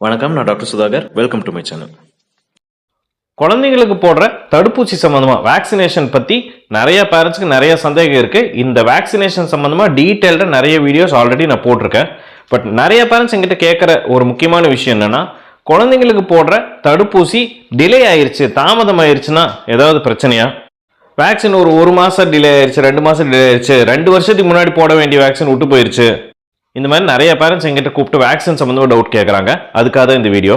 வணக்கம் நான் doctor Sudhakar. Welcome to my channel குழந்தைங்களுக்கு போடுற தடுப்பூசி சம்மந்தமாக வேக்சினேஷன் பற்றி நிறைய பேரண்ட்ஸ்க்கு நிறைய சந்தேகம் இருக்குது இந்த வேக்சினேஷன் சம்மந்தமாக டீட்டெயில்டாக நிறைய வீடியோஸ் ஆல்ரெடி நான் போட்டிருக்கேன். பட் நிறைய பேரண்ட்ஸ் எங்கிட்ட கேட்குற ஒரு முக்கியமான விஷயம் என்னென்னா குழந்தைங்களுக்கு போடுற தடுப்பூசி டிலே ஆயிடுச்சு தாமதம் ஆயிடுச்சுன்னா ஏதாவது பிரச்சனையா? வேக்சின் ஒரு ஒரு மாதம் டிலே ஆயிடுச்சு ரெண்டு மாதம் டிலே ஆயிடுச்சு ரெண்டு வருஷத்துக்கு முன்னாடி போட வேண்டிய வேக்சின் விட்டு போயிடுச்சு இந்த மாதிரி நிறைய பேரண்ட்ஸ் எங்கிட்ட கூப்பிட்டு வேக்சின் சம்மந்தமாக டவுட் கேட்குறாங்க அதுக்காக தான் இந்த வீடியோ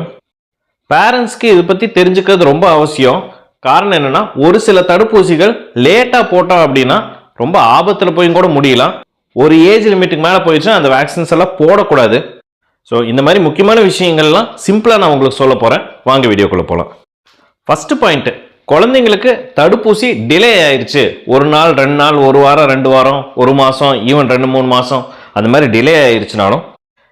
பேரண்ட்ஸ்க்கு இதை பற்றி தெரிஞ்சுக்கிறது ரொம்ப அவசியம். காரணம் என்னன்னா ஒரு சில தடுப்பூசிகள் லேட்டாக போட்டோம் அப்படின்னா ரொம்ப ஆபத்தில் போயும் கூட முடியலாம். ஒரு ஏஜ் லிமிட்டுக்கு மேலே போயிடுச்சுன்னா அந்த வேக்சின்ஸ் எல்லாம் போடக்கூடாது. ஸோ இந்த மாதிரி முக்கியமான விஷயங்கள்லாம் சிம்பிளாக நான் உங்களுக்கு சொல்ல போகிறேன் வாங்க வீடியோக்குள்ளே போகலாம் ஃபஸ்ட்டு பாயிண்ட்டு குழந்தைங்களுக்கு தடுப்பூசி டிலே ஆயிடுச்சு ஒரு நாள் ரெண்டு நாள் ஒரு வாரம் ரெண்டு வாரம் ஒரு மாதம் ஈவன் ரெண்டு மூணு மாதம் அந்த மாதிரி டிலே ஆயிடுச்சுனாலும்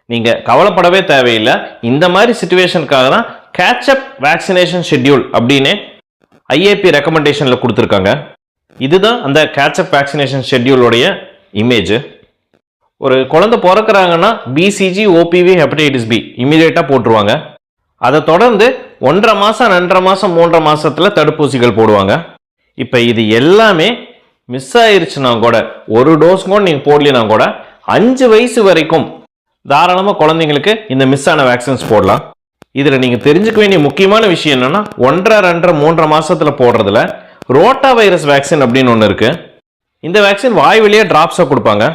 நீங்கள் கவலைப்படவே தேவையில்லை. இந்த மாதிரி சுச்சுவேஷனுக்காக தான் கேட்சப் வேக்சினேஷன் ஷெட்யூல் அப்படின்னு ஐஏபி ரெக்கமெண்டேஷனில் கொடுத்துருக்காங்க. இதுதான் அந்த கேட்சப் வேக்சினேஷன் ஷெட்யூலோடைய இமேஜ் ஒரு குழந்தை பிறக்கிறாங்கன்னா பிசிஜி ஓபிவி ஹெப்படைட்டிஸ் பி இமீடியட்டாக போட்டுருவாங்க. அதை தொடர்ந்து ஒன்றரை மாதம் ரெண்டரை மாதம் மூன்றரை மாதத்தில் தடுப்பூசிகள் போடுவாங்க. இப்போ இது எல்லாமே மிஸ் ஆயிருச்சுனா கூட ஒரு டோஸ் கூட நீங்கள் போடலினா கூட அஞ்சு வயசு வரைக்கும் தாராளமாக குழந்தைங்களுக்கு இந்த மிஸ் ஆன வேக்சின்ஸ் போடலாம். இதில் நீங்கள் தெரிஞ்சுக்க வேண்டிய முக்கியமான விஷயம் என்னென்னா ஒன்றரை ரெண்டரை மூன்றரை மாதத்தில் போடுறதுல ரோட்டா வைரஸ் வேக்சின் அப்படின்னு ஒன்று இருக்குது இந்த வேக்சின் வாய் வழியாக ட்ராப்ஸாக கொடுப்பாங்க.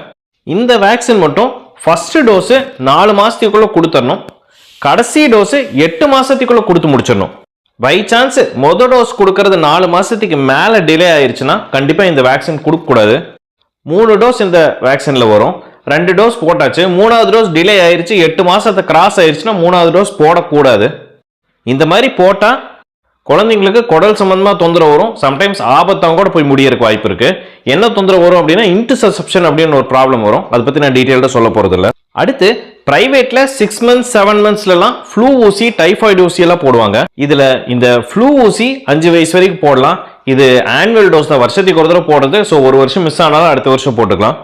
இந்த வேக்சின் மட்டும் ஃபஸ்ட்டு டோஸு நாலு மாதத்துக்குள்ளே கொடுத்துடணும். கடைசி டோஸு எட்டு மாதத்துக்குள்ளே கொடுத்து முடிச்சிடணும். பை சான்ஸ் மொதல் டோஸ் கொடுக்கறது நாலு மாதத்துக்கு மேலே டிலே ஆயிடுச்சுன்னா கண்டிப்பாக இந்த வேக்சின் கொடுக்கக்கூடாது. மூணு டோஸ் இந்த வேக்சினில் வரும். ரெண்டு டோஸ் போட்டாச்சு. மூணாவது டோஸ் டிலே ஆயிடுச்சு எட்டு மாதத்தை கிராஸ் ஆயிடுச்சுன்னா மூணாவது டோஸ் போடக்கூடாது. இந்த மாதிரி போட்டால் குழந்தைங்களுக்கு குடல் சம்மந்தமாக தொந்தரவு வரும். சம்டைம்ஸ் ஆபத்தாக கூட போய் முடியறதுக்கு வாய்ப்பு இருக்குது என்ன தொந்தரவு வரும் அப்படின்னா இன்டர்செப்ஷன் அப்படின்னு ஒரு ப்ராப்ளம் வரும். அதை பற்றி நான் டீட்டெயில்டாக சொல்ல போகிறது இல்லை. அடுத்து பிரைவேட்ல சிக்ஸ் மந்த்ஸ் செவன் மந்த்ஸ்லாம் ஃப்ளூ ஊசி டைஃபாய்டு ஊசி எல்லாம் போடுவாங்க. இதுல இந்த ஃப்ளூ ஊசி அஞ்சு வயசு வரைக்கும் போடலாம். இது ஆனுவல் டோஸ் தான். வருஷத்துக்கு ஒரு தடவை போடுறது. ஸோ ஒரு வருஷம் மிஸ் ஆனாலும் அடுத்த வருஷம் போட்டுக்கலாம்.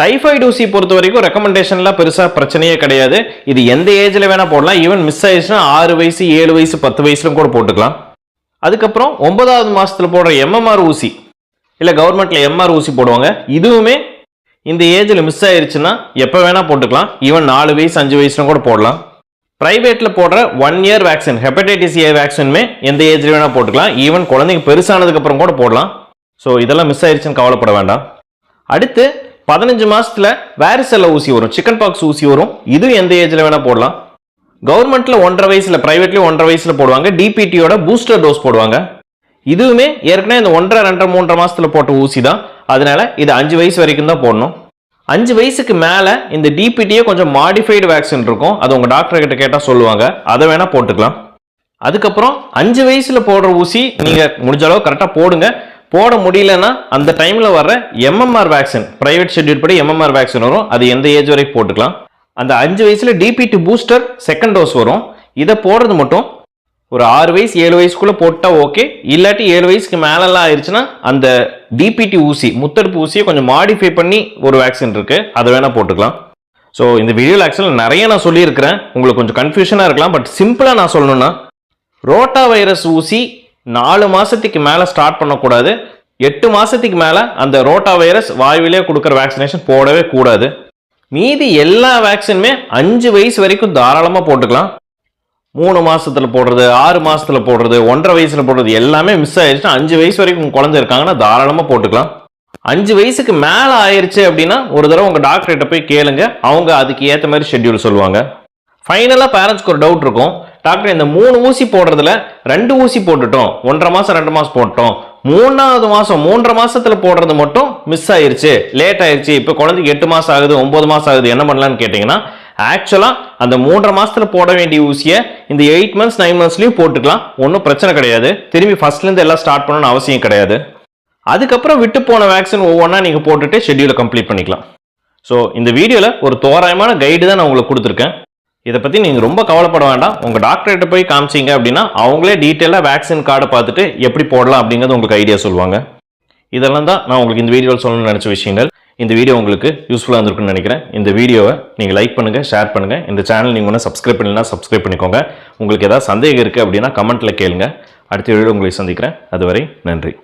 டைஃபாய்டு ஊசி பொறுத்த வரைக்கும் ரெக்கமெண்டேஷன்லாம் பெருசாக பிரச்சனையே கிடையாது. இது எந்த ஏஜில் வேணால் போடலாம். ஈவன் மிஸ் ஆயிடுச்சுன்னா ஆறு வயசு ஏழு வயசு பத்து வயசுலும் கூட போட்டுக்கலாம். அதுக்கப்புறம் ஒன்பதாவது மாதத்தில் போடுற எம்எம்ஆர் ஊசி இல்லை கவர்மெண்ட்டில் எம்ஆர் ஊசி போடுவாங்க. இதுவுமே இந்த ஏஜில் மிஸ் ஆயிடுச்சுன்னா எப்போ வேணால் போட்டுக்கலாம். ஈவன் நாலு வயசு அஞ்சு வயசுல கூட போடலாம். ப்ரைவேட்டில் போடுற one year vaccine hepatitis A வேக்சினுமே எந்த ஏஜில் வேணால் போட்டுக்கலாம். ஈவன் குழந்தைங்க பெருசானதுக்கப்புறம் கூட போடலாம். ஸோ இதெல்லாம் மிஸ் ஆயிடுச்சுன்னு கவலைப்பட வேண்டாம். அடுத்து பதினஞ்சு மாசத்துல வேரிசெல்ல ஊசி வரும். சிக்கன் பாக்ஸ் ஊசி வரும். இதுவும் எந்த ஏஜ்ல வேணா போடலாம். கவர்மெண்ட்ல ஒன்றரை வயசுல பிரைவேட்லயும் ஒன்றரை வயசுல போடுவாங்க. டிபிடியோட பூஸ்டர் டோஸ் போடுவாங்க. இதுவுமே ஏற்கனவே இந்த ஒன்றரை ரெண்டரை மூன்றரை மாசத்துல போட்ட ஊசி தான். அதனால இது அஞ்சு வயசு வரைக்கும் தான் போடணும். அஞ்சு வயசுக்கு மேல இந்த டிபிடியே கொஞ்சம் மாடிஃபைடு வேக்சின் இருக்கும். அது உங்க டாக்டர் கிட்ட கேட்டா சொல்லுவாங்க. அதை வேணா போட்டுக்கலாம். அதுக்கப்புறம் அஞ்சு வயசுல போடுற ஊசி நீங்க முடிஞ்ச அளவு கரெக்டாக போடுங்க. போட முடியலன்னா அந்த டைம்ல வர எம்எம்ஆர் வேக்சின் பிரைவேட் ஷெட்யூல் படி எம்எம்ஆர் வேக்சின் வரும். அது எந்த ஏஜ் வரைக்கும் போட்டுக்கலாம். அந்த அஞ்சு வயசுல டிபிடி பூஸ்டர் செகண்ட் டோஸ் வரும். இதை போடுறது மட்டும் ஒரு ஆறு வயசு ஏழு வயசுக்குள்ள போட்டால் ஓகே இல்லாட்டி ஏழு வயசுக்கு மேலெல்லாம் ஆயிடுச்சுன்னா அந்த டிபிடி ஊசி முத்தடுப்பு ஊசியை கொஞ்சம் மாடிஃபை பண்ணி ஒரு வேக்சின் இருக்கு. அதை வேணா போட்டுக்கலாம். ஸோ இந்த வீடியோவில் ஆக்சுவலாக நிறைய நான் சொல்லியிருக்கிறேன். உங்களுக்கு கொஞ்சம் கன்ஃபியூஷனாக இருக்கலாம் பட் சிம்பிளாக நான் சொல்லணும்னா ரோட்டா வைரஸ் ஊசி நாலு மாதத்துக்கு மேலே ஸ்டார்ட் பண்ணக்கூடாது. எட்டு மாதத்துக்கு மேலே அந்த ரோட்டா வைரஸ் வாயுவிலே கொடுக்குற வேக்சினேஷன் போடவே கூடாது. மீதி எல்லா வேக்சினுமே அஞ்சு வயசு வரைக்கும் தாராளமாக போட்டுக்கலாம். மூணு மாதத்தில் போடுறது ஆறு மாதத்தில் போடுறது ஒன்றரை வயசில் போடுறது எல்லாமே மிஸ் ஆயிடுச்சுன்னா அஞ்சு வயசு வரைக்கும் உங்க குழந்தை இருக்காங்கன்னா தாராளமாக போட்டுக்கலாம். அஞ்சு வயசுக்கு மேலே ஆயிடுச்சு அப்படின்னா ஒரு தடவை உங்கள் டாக்டர்கிட்ட போய் கேளுங்க. அவங்க அதுக்கு ஏற்ற மாதிரி ஷெட்யூல் சொல்லுவாங்க. ஃபைனலாக பேரண்ட்ஸ்க்கு ஒரு டவுட் இருக்கும். டாக்டர் இந்த மூணு ஊசி போடுறதுல ரெண்டு ஊசி போட்டுட்டோம். ஒன்றரை மாதம் ரெண்டு மாதம் போட்டோம். மூணாவது மாதம் மூன்றரை மாசத்துல போடுறது மட்டும் மிஸ் ஆயிருச்சு லேட் ஆயிருச்சு. இப்போ குழந்தைக்கு எட்டு மாதம் ஆகுது ஒன்பது மாதம் ஆகுது என்ன பண்ணலான்னு கேட்டிங்கன்னா ஆக்சுவலாக அந்த மூன்றரை மாசத்துல போட வேண்டிய ஊசியை இந்த எயிட் மந்த்ஸ் நைன் மந்த்ஸ்லையும் போட்டுக்கலாம். ஒன்றும் பிரச்சனை கிடையாது. திரும்பி ஃபர்ஸ்ட்லேருந்து எல்லாம் ஸ்டார்ட் பண்ணணும்னு அவசியம் கிடையாது. அதுக்கப்புறம் விட்டு போன வேக்சின் ஒவ்வொன்றா நீங்கள் போட்டுட்டு ஷெட்யூலை கம்ப்ளீட் பண்ணிக்கலாம். ஸோ இந்த வீடியோவில் ஒரு தோராயமான கைடு தான் நான் உங்களுக்கு கொடுத்துருக்கேன். இதை பற்றி நீங்கள் ரொம்ப கவலைப்பட வேண்டாம். உங்கள் டாக்டர்கிட்ட போய் காமிச்சிங்க அப்படின்னா அவங்களே டீட்டெயிலாக வேக்சின் கார்டை பார்த்துட்டு எப்படி போடலாம் அப்படிங்கிறது உங்களுக்கு ஐடியா சொல்லுவாங்க. இதெல்லாம் தான் நான் உங்களுக்கு இந்த வீடியோவில் சொல்லணும்னு நினச்ச விஷயங்கள். இந்த வீடியோ உங்களுக்கு யூஸ்ஃபுல்லாக இருந்திருக்குன்னு நினைக்கிறேன். இந்த வீடியோவை நீங்கள் லைக் பண்ணுங்கள் ஷேர் பண்ணுங்கள் இந்த சேனல் நீங்கள் ஒன்றும் சப்ஸ்கிரைப் பண்ணலாம் சப்ஸ்கிரைப் பண்ணிக்கோங்க. உங்களுக்கு ஏதாவது சந்தேகம் இருக்குது அப்படின்னா கமெண்ட்டில் கேளுங்க. அடுத்த வீடியோ உங்களை சந்திக்கிறேன். அதுவரை நன்றி.